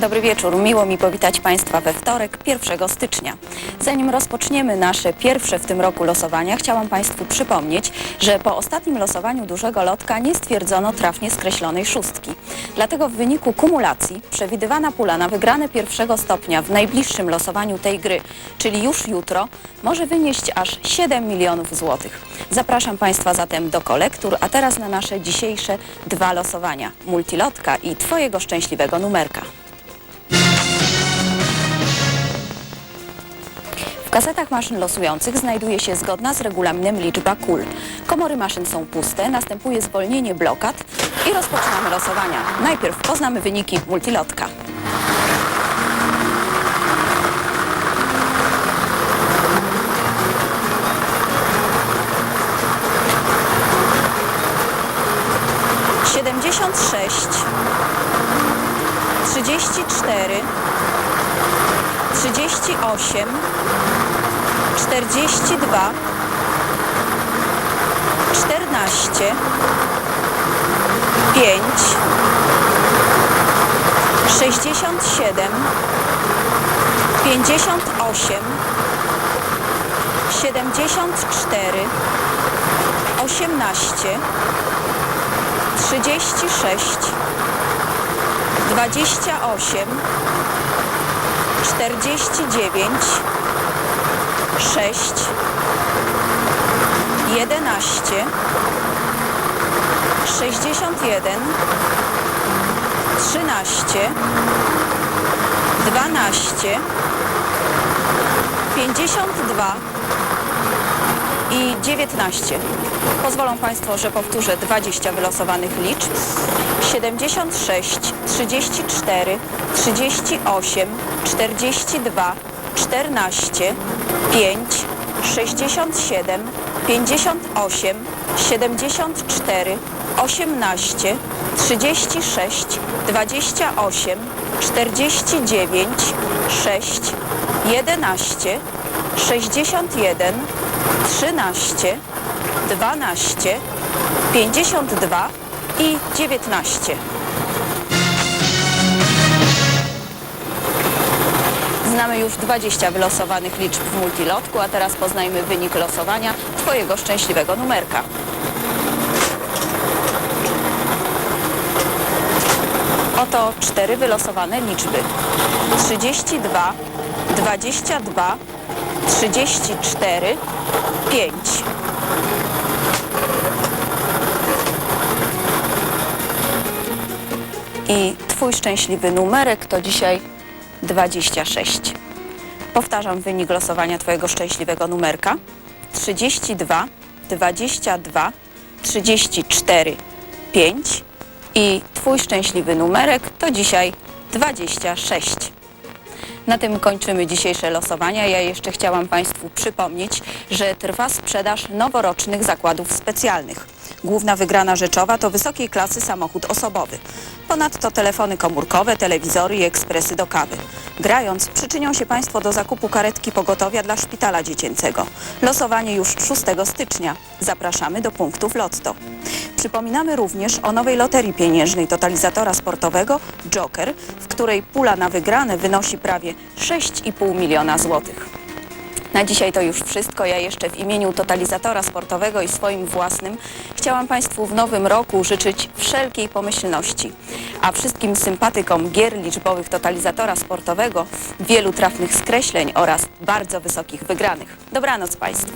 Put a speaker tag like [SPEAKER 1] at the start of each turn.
[SPEAKER 1] Dobry wieczór. Miło mi powitać Państwa we wtorek, 1 stycznia. Zanim rozpoczniemy nasze pierwsze w tym roku losowania, chciałam Państwu przypomnieć, że po ostatnim losowaniu dużego lotka nie stwierdzono trafnie skreślonej szóstki. Dlatego w wyniku kumulacji przewidywana pula na wygrane pierwszego stopnia w najbliższym losowaniu tej gry, czyli już jutro, może wynieść aż 7 milionów złotych. Zapraszam Państwa zatem do kolektur, a teraz na nasze dzisiejsze dwa losowania. Multilotka i Twojego szczęśliwego numerka. W kasetach maszyn losujących znajduje się zgodna z regulaminem liczba kul. Komory maszyn są puste, następuje zwolnienie blokad i rozpoczynamy losowania. Najpierw poznamy wyniki multilotka. Siedemdziesiąt sześć, trzydzieści cztery, trzydzieści osiem, 42 14 5 67 58 74 18 36 28 49 sześć, jedenaście, sześćdziesiąt jeden, trzynaście, dwanaście, pięćdziesiąt dwa i dziewiętnaście. Pozwolą Państwo, że powtórzę 20 wylosowanych liczb. 76, 34, 38, 42, 14, 5, 67, 58, 74, 18, 36, 28, 49, 6, 11, 61, 13, 12, 52 i 19. Znamy już 20 wylosowanych liczb w multilotku, a teraz poznajmy wynik losowania Twojego szczęśliwego numerka. Oto cztery wylosowane liczby. 32, 22, 34, 5. I Twój szczęśliwy numerek to dzisiaj 26. Powtarzam wynik losowania Twojego szczęśliwego numerka. 32, 22, 34, 5 i Twój szczęśliwy numerek to dzisiaj 26. Na tym kończymy dzisiejsze losowania. Ja jeszcze chciałam Państwu przypomnieć, że trwa sprzedaż noworocznych zakładów specjalnych. Główna wygrana rzeczowa to wysokiej klasy samochód osobowy. Ponadto telefony komórkowe, telewizory i ekspresy do kawy. Grając przyczynią się Państwo do zakupu karetki pogotowia dla szpitala dziecięcego. Losowanie już 6 stycznia. Zapraszamy do punktów Lotto. Przypominamy również o nowej loterii pieniężnej totalizatora sportowego Joker, w której pula na wygrane wynosi prawie 6,5 miliona złotych. Na dzisiaj to już wszystko. Ja jeszcze w imieniu totalizatora sportowego i swoim własnym chciałam Państwu w nowym roku życzyć wszelkiej pomyślności, a wszystkim sympatykom gier liczbowych totalizatora sportowego wielu trafnych skreśleń oraz bardzo wysokich wygranych. Dobranoc Państwu.